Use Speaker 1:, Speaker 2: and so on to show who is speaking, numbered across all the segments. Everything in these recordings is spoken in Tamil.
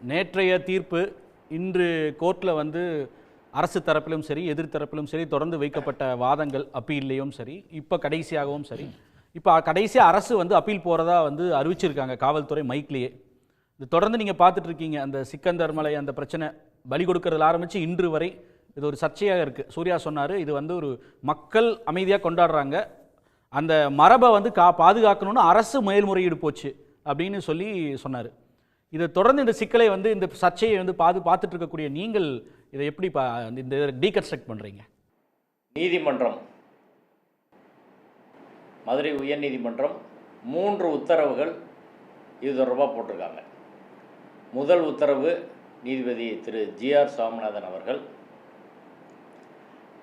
Speaker 1: நேற்றைய தீர்ப்பு இன்று கோர்ட்டில் வந்து அரசு தரப்பிலும் சரி எதிர்த்தரப்பிலும் சரி தொடர்ந்து வைக்கப்பட்ட வாதங்கள் அப்பீல்லையும் சரி இப்போ கடைசியாகவும் சரி. இப்போ கடைசியாக அரசு வந்து அப்பீல் போகிறதா வந்து அறிவிச்சிருக்காங்க காவல்துறை மைக்லேயே. இது தொடர்ந்து நீங்கள் பார்த்துட்டு இருக்கீங்க அந்த சிக்கந்தர் மலை அந்த பிரச்சனை பலி கொடுக்கறதுல ஆரம்பித்து இன்று வரை இது ஒரு சர்ச்சையாக இருக்குது சூர்யா சொன்னார் இது வந்து ஒரு மக்கள் அமைதியாக கொண்டாடுறாங்க. அந்த மரபை வந்து கா பாதுகாக்கணும்னு அரசு மேல்முறையீடு போச்சு அப்படின்னு சொல்லி சொன்னார். இதை தொடர்ந்து இந்த சிக்கலை வந்து இந்த சர்ச்சையை வந்து பாது பார்த்துட்டு இருக்கக்கூடிய நீங்கள் இதை எப்படி பா இந்த டீகன்ஸ்ட்ரக்ட் பண்ணுறீங்க
Speaker 2: நீதிமன்றம். மதுரை உயர்நீதிமன்றம் மூன்று உத்தரவுகள் இது தொடர்பாக போட்டிருக்காங்க. முதல் உத்தரவு நீதிபதி திரு. ஜிஆர் சுவாமிநாதன் அவர்கள்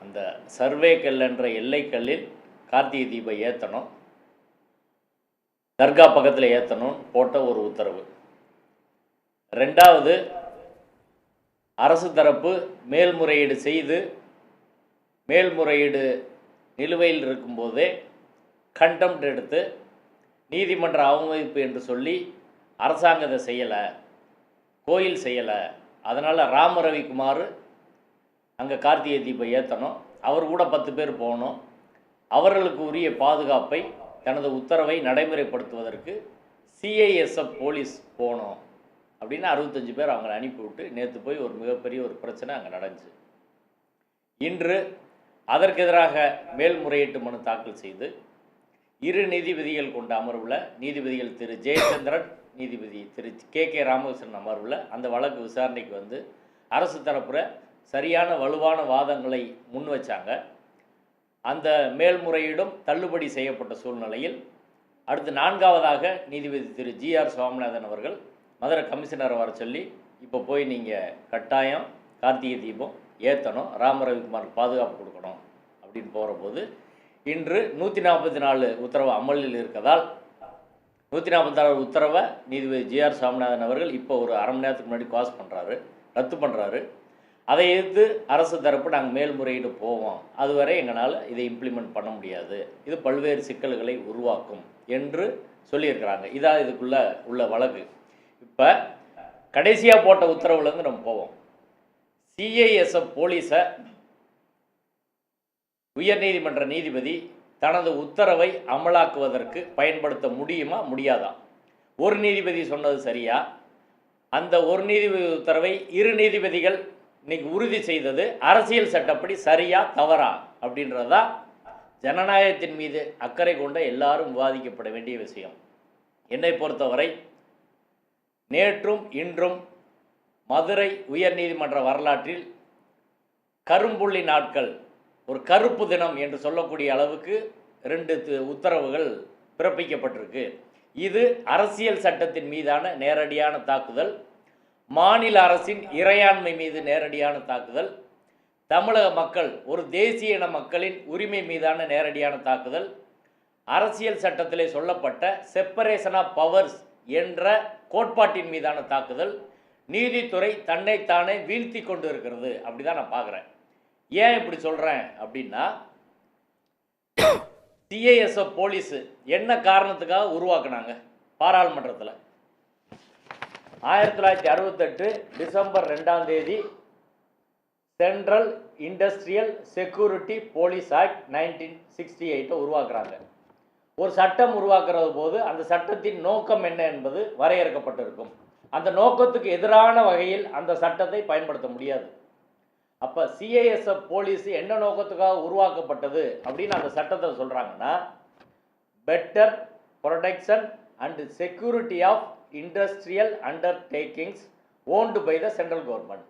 Speaker 2: அந்த சர்வே கல் என்ற எல்லைக்கல்லில் கார்த்திகை தீபம் ஏற்றணும் தர்கா பக்கத்தில் ஏற்றணும் போட்ட ஒரு உத்தரவு. ரெண்டாவது அரசு தரப்பு மேல்முறையீடு செய்து மேல்முறையீடு நிலுவையில் இருக்கும்போதே கண்டெம்ட் எடுத்து நீதிமன்ற அவமதிப்பு என்று சொல்லி அரசாங்கத்தை செய்யலை கோயில் செய்யலை. அதனால் ராம ரவிக்குமார் அங்கே கார்த்திகை தீபம் ஏற்றணும் அவர் கூட பத்து பேர் போகணும். அவர்களுக்கு உரிய பாதுகாப்பை தனது உத்தரவை நடைமுறைப்படுத்துவதற்கு சிஐஎஸ்எஃப் போலீஸ் போகணும். அப்படின்னு அறுபத்தஞ்சு பேர் அவங்களை அனுப்பிவிட்டு நேற்று போய் ஒரு மிகப்பெரிய ஒரு பிரச்சனை அங்கே நடந்துச்சு. இன்று அதற்கு எதிராக மேல்முறையீட்டு மனு தாக்கல் செய்து இரு நீதிபதிகள் கொண்ட அமர்வில் நீதிபதிகள் திரு ஜெயச்சந்திரன் நீதிபதி திரு கே கே ராமகிருஷ்ணன் அமர்வில் அந்த வழக்கு விசாரணைக்கு வந்து அரசு தரப்புற சரியான வலுவான வாதங்களை முன் வச்சாங்க. அந்த மேல்முறையீடும் தள்ளுபடி செய்யப்பட்ட சூழ்நிலையில் அடுத்து நான்காவதாக நீதிபதி திரு ஜிஆர் சுவாமிநாதன் அவர்கள் மதுரை கமிஷனரை வர சொல்லி இப்போ போய் நீங்கள் கட்டாயம் கார்த்திகை தீபம் ஏற்றணும் ராம ரவிக்குமார் பாதுகாப்பு கொடுக்கணும் அப்படின்னு போகிற போது இன்று நூற்றி நாற்பத்தி நாலு உத்தரவு அமலில் இருக்கதால் நூற்றி நாற்பத்தி நாலு உத்தரவை நீதிபதி ஜிஆர் சாமிநாதன் அவர்கள் இப்போ ஒரு அரை மணி நேரத்துக்கு முன்னாடி காஸ் பண்ணுறாரு ரத்து பண்ணுறாரு அதை எதிர்த்து அரசு தரப்பு நாங்கள் மேல்முறையீடு போவோம். அதுவரை எங்களால் இதை இம்ப்ளிமெண்ட் பண்ண முடியாது. இது பல்வேறு சிக்கல்களை உருவாக்கும் என்று சொல்லியிருக்கிறாங்க. இதான் இதுக்குள்ளே உள்ள வழக்கு. இப்போ கடைசியாக போட்ட உத்தரவுலேருந்து நம்ம போவோம். சிஐஎஸ்எஃப் போலீஸை உயர்நீதிமன்ற நீதிபதி தனது உத்தரவை அமலாக்குவதற்கு பயன்படுத்த முடியுமா முடியாதா? ஒரு நீதிபதி சொன்னது சரியா? அந்த ஒரு நீதிபதி உத்தரவை இரு நீதிபதிகள் இன்னைக்கு உறுதி செய்தது அரசியல் சட்டப்படி சரியா தவறா அப்படின்றதா ஜனநாயகத்தின் மீது அக்கறை கொண்ட எல்லாரும் விவாதிக்கப்பட வேண்டிய விஷயம். என்னை பொறுத்தவரை நேற்றும் இன்றும் மதுரை உயர்நீதிமன்ற வரலாற்றில் கரும்புள்ளி நாட்கள் ஒரு கருப்பு தினம் என்று சொல்லக்கூடிய அளவுக்கு ரெண்டு உத்தரவுகள் பிறப்பிக்கப்பட்டிருக்கு. இது அரசியல் சட்டத்தின் மீதான நேரடியான தாக்குதல் மாநில அரசின் இறையாண்மை மீது நேரடியான தாக்குதல் தமிழக மக்கள் ஒரு தேசிய இன மக்களின் உரிமை மீதான நேரடியான தாக்குதல் அரசியல் சட்டத்திலே சொல்லப்பட்ட செப்பரேஷன் ஆஃப் பவர்ஸ் என்ற கோட்பாட்டின் மீதான தாக்குதல் நீதித்துறை தன்னைத்தானே வீழ்த்தி கொண்டு இருக்கிறது அப்படிதான் நான் பார்க்குறேன். ஏன் இப்படி சொல்கிறேன் அப்படின்னா சிஏஎஸ்எஃப் போலீஸு என்ன காரணத்துக்காக உருவாக்குனாங்க பாராளுமன்றத்தில்? ஆயிரத்தி தொள்ளாயிரத்தி அறுபத்தெட்டு டிசம்பர் ரெண்டாம் தேதி central industrial security police act nineteen sixty எயிட்டை உருவாக்குறாங்க. ஒரு சட்டம் உருவாக்குறது போது அந்த சட்டத்தின் நோக்கம் என்ன என்பது வரையறுக்கப்பட்டிருக்கும். அந்த நோக்கத்துக்கு எதிரான வகையில் அந்த சட்டத்தை பயன்படுத்த முடியாது. அப்போ சிஐஎஸ்எஃப் போலீஸ் என்ன நோக்கத்துக்காக உருவாக்கப்பட்டது அப்படின்னு அந்த சட்டத்தை சொல்கிறாங்கன்னா better protection and security of industrial undertakings owned by the central government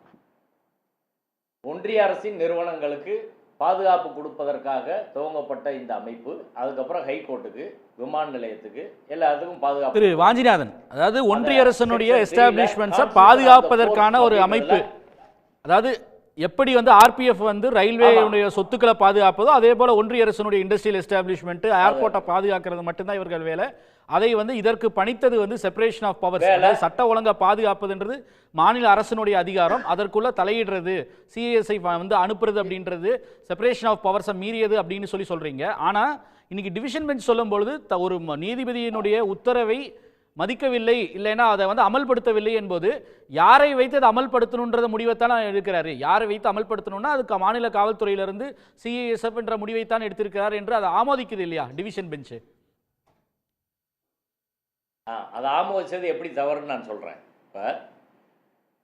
Speaker 2: ஒன்றிய அரசின் நிறுவனங்களுக்கு பாதுகாப்பு கொடுப்பதற்காக துவங்கப்பட்ட இந்த அமைப்பு அதுக்கப்புறம் ஹைகோர்ட்டுக்கு விமான நிலையத்துக்கு எல்லாத்துக்கும் பாதுகாப்பு
Speaker 1: திரு வாஞ்சிநாதன் அதாவது ஒன்றிய அரசனுடைய எஸ்டாப்ளிஷ்மெண்ட்ஸை பாதுகாப்பதற்கான ஒரு அமைப்பு. அதாவது எப்படி வந்து ஆர்பிஎஃப் வந்து ரயில்வேயுடைய சொத்துக்களை பாதுகாப்பதோ அதே போல ஒன்றிய அரசனுடைய இண்டஸ்ட்ரியல் எஸ்டாப்ளிஷ்மெண்ட் ஏர்போர்ட்டை பாதுகாக்கிறது மட்டும்தான் இவர்கள் வேலை. அதை வந்து இதற்கு பணித்தது வந்து செப்பரேஷன் ஆஃப் பவர்ஸ் சட்ட ஒழுங்கை பாதுகாப்பதுன்றது மாநில அரசனுடைய அதிகாரம் அதற்குள்ள தலையிடுறது சிஎஸ்ஐ வந்து அனுப்புறது அப்படின்றது செப்பரேஷன் ஆஃப் பவர்ஸை மீறியது அப்படின்னு சொல்லி சொல்றீங்க. ஆனா இன்னைக்கு டிவிஷன் பெஞ்ச் சொல்லும் பொழுது த- ஒரு நீதிபதியினுடைய உத்தரவை மதிக்கவில்லை இல்லைன்னா அதை வந்து அமல்படுத்தவில்லை என்பது யாரை வைத்து அதை அமல்படுத்தணுன்றத முடிவைத்தான் எடுக்கிறாரு. யாரை வைத்து அமல்படுத்தணும்னா அதுக்கு மாநில காவல்துறையிலிருந்து சிஏஎஸ்எஃப் என்ற முடிவைத்தான் எடுத்திருக்கிறார் என்று அதை ஆமோதிக்குது இல்லையா டிவிஷன் பெஞ்சு?
Speaker 2: ஆ அதை ஆமோதிச்சது எப்படி தவறுன்னு நான் சொல்கிறேன் இப்போ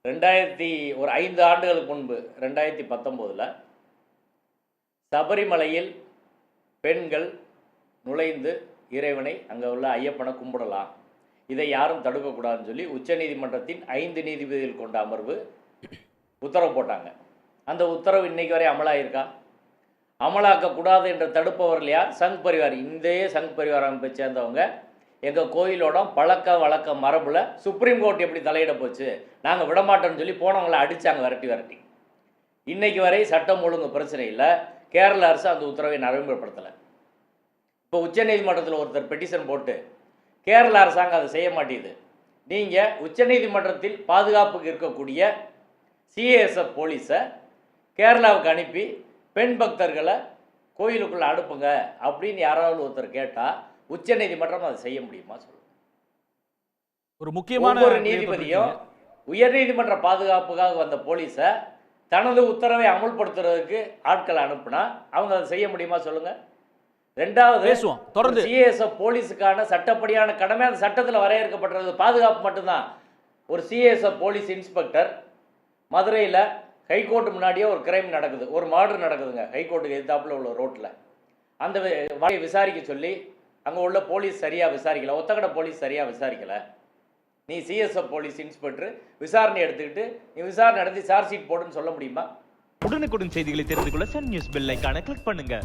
Speaker 2: ரெண்டாயிரத்தி ஒரு ஐந்து ஆண்டுகளுக்கு முன்பு ரெண்டாயிரத்தி பத்தொம்போதில் சபரிமலையில் பெண்கள் நுழைந்து இறைவனை அங்கே உள்ள ஐயப்பனை கும்பிடலாம். இதை யாரும் தடுக்கக்கூடாதுன்னு சொல்லி உச்சநீதிமன்றத்தின் ஐந்து நீதிபதிகள் கொண்ட அமர்வு உத்தரவு போட்டாங்க. அந்த உத்தரவு இன்னைக்கு வரை அமலாயிருக்கா? அமலாக்கக்கூடாது என்று தடுப்பவர்கள் யார்? சங் பரிவார். இந்தே சங் பரிவார் அமைப்பை சேர்ந்தவங்க. எங்கள் கோயிலோட பழக்க வழக்க மரபில் சுப்ரீம் கோர்ட் எப்படி தலையிட போச்சு? நாங்கள் விடமாட்டோம்னு சொல்லி போனவங்களை அடித்தாங்க விரட்டி விரட்டி. இன்னைக்கு வரை சட்டம் ஒழுங்கு பிரச்சனை இல்லை. கேரள அரசு அந்த உத்தரவை நடைமுறைப்படுத்தலை. இப்போ உச்சநீதிமன்றத்தில் ஒருத்தர் பெட்டிஷன் போட்டு கேரள அரசாங்கம் அதை செய்ய மாட்டேங்குது. நீங்கள் உச்சநீதிமன்றத்தில் பாதுகாப்புக்கு இருக்கக்கூடிய சிஏஎஸ்எஃப் போலீஸை கேரளாவுக்கு அனுப்பி பெண் பக்தர்களை கோயிலுக்குள்ளே அனுப்புங்க அப்படின்னு யாராவது ஒருத்தர் கேட்டால் உச்சநீதிமன்றம் அதை செய்ய முடியுமா சொல்லுங்க.
Speaker 1: ஒரு முக்கியமான முடிவை
Speaker 2: நீதிபதியும். உயர்நீதிமன்ற பாதுகாப்புக்காக வந்த போலீஸை தனது உத்தரவை அமுல்படுத்துறதுக்கு ஆட்களை அனுப்புனா அவங்க அதை செய்ய முடியுமா சொல்லுங்க. ரெண்டாவது
Speaker 1: பேசுவோம். தொடர்ந்து.
Speaker 2: சிஏஎஸ்எஃப் போலீஸுக்கான சட்டப்படியான கடமை அந்த சட்டத்தில் வரையறுக்கப்பட்டது பாதுகாப்பு மட்டும்தான். ஒரு சிஏஎஸ்எஃப் போலீஸ் இன்ஸ்பெக்டர் மதுரையில் ஹைகோர்ட் முன்னாடியே ஒரு கிரைம் நடக்குது. ஒரு மர்டர் நடக்குதுங்க. ஹைகோர்ட்டுக்கு எதிர்த்தாப்புல உள்ள ரோட்டில் அந்த வி- வழக்கை விசாரிக்க சொல்லி அங்கே உள்ள போலீஸ் சரியாக விசாரிக்கல. ஒத்தக்கடை போலீஸ் சரியாக விசாரிக்கல. நீ சிஎஸ்எஃப் போலீஸ் இன்ஸ்பெக்டர் விசாரணை எடுத்துக்கிட்டு நீ விசாரணை நடத்தி சார்ஜ் ஷீட் போடுன்னு சொல்ல முடியுமா?
Speaker 3: உடனுக்குடன் செய்திகளை தெரிந்து கொள்ள சன் நியூஸ் பெல் ஐகானை கிளிக் பண்ணுங்க.